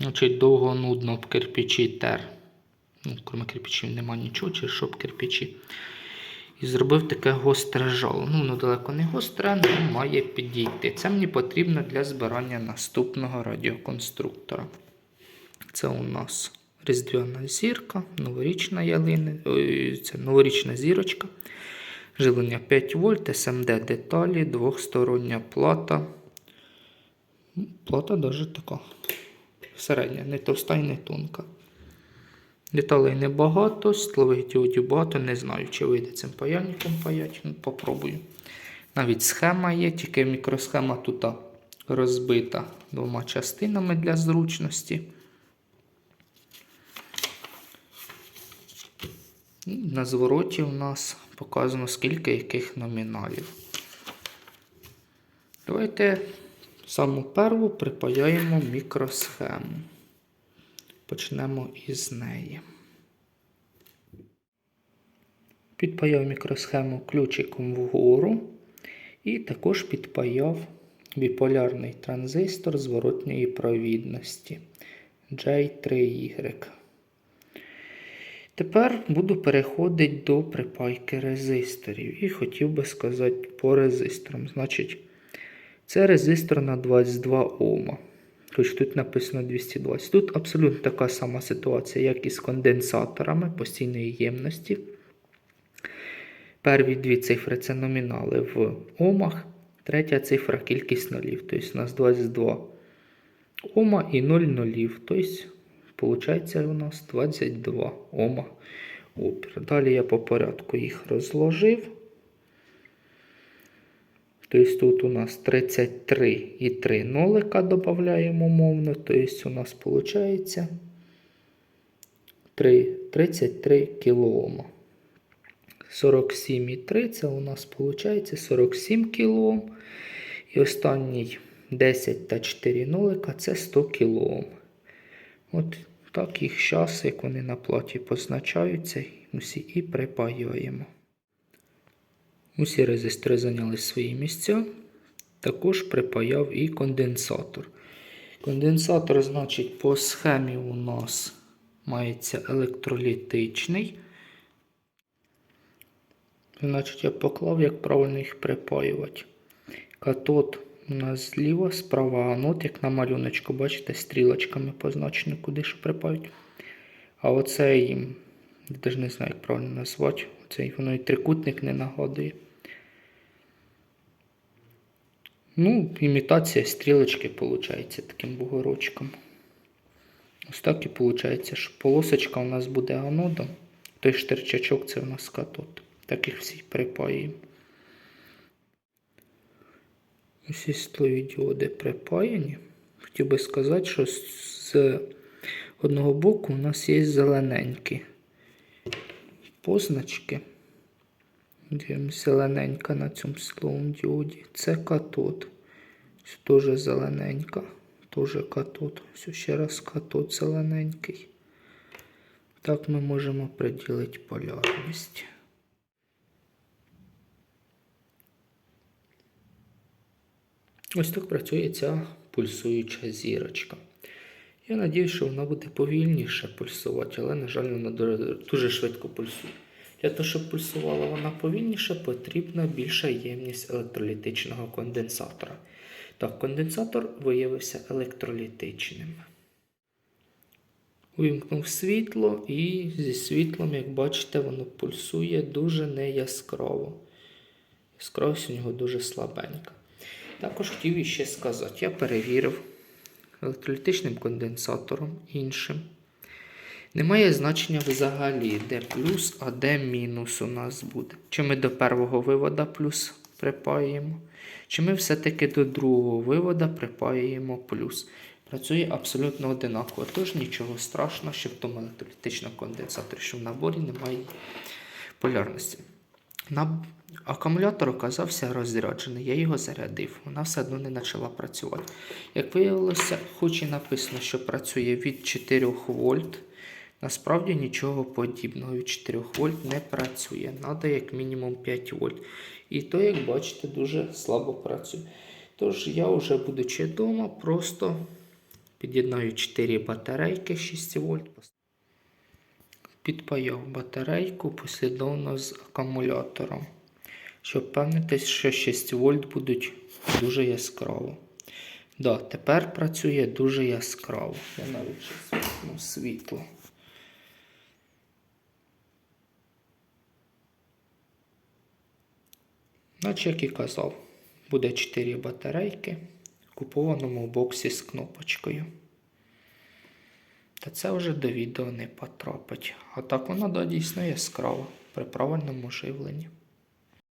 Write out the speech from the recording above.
Значить, довго нудно в кирпичі тер. Ну, крім кирпичів нема нічого, чи щоб кирпичі. І зробив таке гостре жало. Ну, воно далеко не гостре, але має підійти. Це мені потрібно для збирання наступного радіоконструктора. Це у нас різдвяна зірка, новорічна ялина, це новорічна зірочка. Жилення 5 вольт, СМД деталі, двохстороння плата. Ну, Плата дуже така середня, не товста і не тонка. Деталей небагато, стлових діодів багато, не знаю, чи вийде цим паяльником паять. Ну, попробую. Навіть схема є, тільки мікросхема тут розбита двома частинами для зручності. І на звороті у нас показано скільки яких номіналів. Давайте саму перву припаяємо мікросхему. Почнемо із неї. Підпаяв мікросхему ключиком вгору і також підпаяв біполярний транзистор зворотньої провідності J3Y. Тепер буду переходити до припайки резисторів. І хотів би сказати по резисторам. Значить, це резистор на 22 Ома. Хоч тут написано 220. Тут абсолютно така сама ситуація, як і з конденсаторами постійної ємності. Перві дві цифри це номінали в омах, третя цифра кількість нулів. Тобто у нас 22 ома і 0 нулів. Тобто, виходить, у нас 22 ома опір. Далі я по порядку їх розложив. Тобто тут у нас 33 і 3 нолика додаємо мовно. Тобто у нас виходить 3, 33 кОм. 47,3 це у нас виходить 47 кОм. І останній 10 та 4 нолика це 100 кОм. От так їх зараз, як вони на платі позначаються, усі і припаюємо. Усі резистори зайняли свої місця. Також припаяв і конденсатор. Конденсатор, значить, по схемі у нас мається електролітичний. Значить, я поклав, як правильно їх припаювати. Катод у нас зліва, справа анод, як на малюночку, бачите, стрілочками позначено, куди що припають. А оцей, я навіть не знаю, як правильно назвати, цей воно і трикутник не нагадує. Ну, імітація стрілочки виходить таким бугорочком. Ось так і виходить, що полосочка у нас буде анодом, той штирчачок це у нас катод. Так їх всі припаємо. Усі стлові діоди припаяні. Хотів би сказати, що з одного боку у нас є зелененькі позначки. Дивимося зелененька на цьому словом діоді. Це катод. Теж зелененька. Теж катод. Все ще раз катод зелененький. Так ми можемо приділити полярність. Ось так працює ця пульсуюча зірочка. Я сподіваюся, що вона буде повільніше пульсувати, але, на жаль, вона дуже, дуже швидко пульсує. Для того, щоб пульсувала вона повільніше, потрібна більша ємність електролітичного конденсатора. Так, конденсатор виявився електролітичним. Увімкнув світло, і зі світлом, як бачите, воно пульсує дуже неяскраво. Яскравість у нього дуже слабенька. Також хотів іще сказати, я перевірив електролітичним конденсатором іншим. Немає значення взагалі, де плюс, а де мінус у нас буде. Чи ми до першого вивода плюс припаємо, чи ми все-таки до другого вивода припаємо плюс. Працює абсолютно одинаково. Тож нічого страшного, що в тому електролітичному конденсаторі, що в наборі немає полярності. На акумулятор оказався розряджений, я його зарядив, вона все одно не почала працювати. Як виявилося, хоч і написано, що працює від 4 вольт, насправді нічого подібного від 4 вольт не працює. Треба як мінімум 5 вольт. І то, як бачите, дуже слабо працює. Тож я вже, будучи вдома, просто Під'єднаю 4 батарейки 6 вольт. Підпаяв батарейку послідовно з акумулятором, щоб впевнитись, що 6 вольт будуть дуже яскраво. Да, тепер працює дуже яскраво. Я навіть світло світло. Наче як і казав, буде 4 батарейки в купованому боксі з кнопочкою. Та це вже до відео не потрапить. А так вона да, дійсно яскрава при правильному живленні.